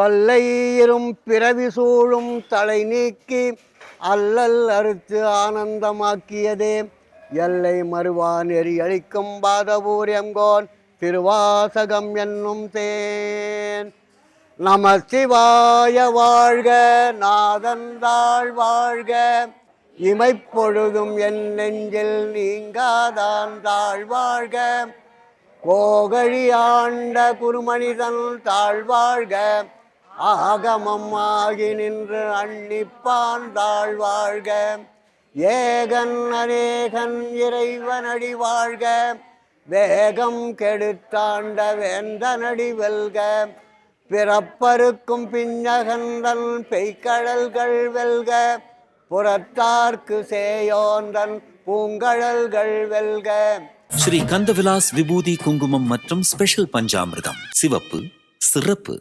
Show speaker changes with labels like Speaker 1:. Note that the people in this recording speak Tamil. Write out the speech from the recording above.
Speaker 1: தொல்லையிரும் பிறவி சூழும் தலை நீக்கி அல்லல் அறுத்து ஆனந்தமாக்கியதே எல்லை மறுவான் எரி அழிக்கும் பாதபூர் எங்கோன் திருவாசகம் என்னும் தேன் நம சிவாய வாழ்க நாதந்தாள் வாழ்க இமைப்பொழுதும் என் நெஞ்சில் நீங்காதான் தாழ்வாழ்க கோகழி ஆண்ட குருமனிதன் தாழ்வாழ்க ஆகமம் ஆகி நின்று அன்னிப்பான் தாழ் வாழ்க ஏகன் அநேகன் இறைவன் அடி வாழ்க வேகம் கெடுத்தாண்ட வேந்தனடி வெல்க பிறப்பருக்கும் பின்னகந்தன் பெய்கழல்கள் வெல்க புறத்தார்க்கு சேயோந்தன் பூங்கழல்கள் வெல்க
Speaker 2: ஸ்ரீ கந்தவிலாஸ் விபூதி குங்குமம் மற்றும் ஸ்பெஷல் பஞ்சாமிர்தம் சிவப்பு சிறப்பு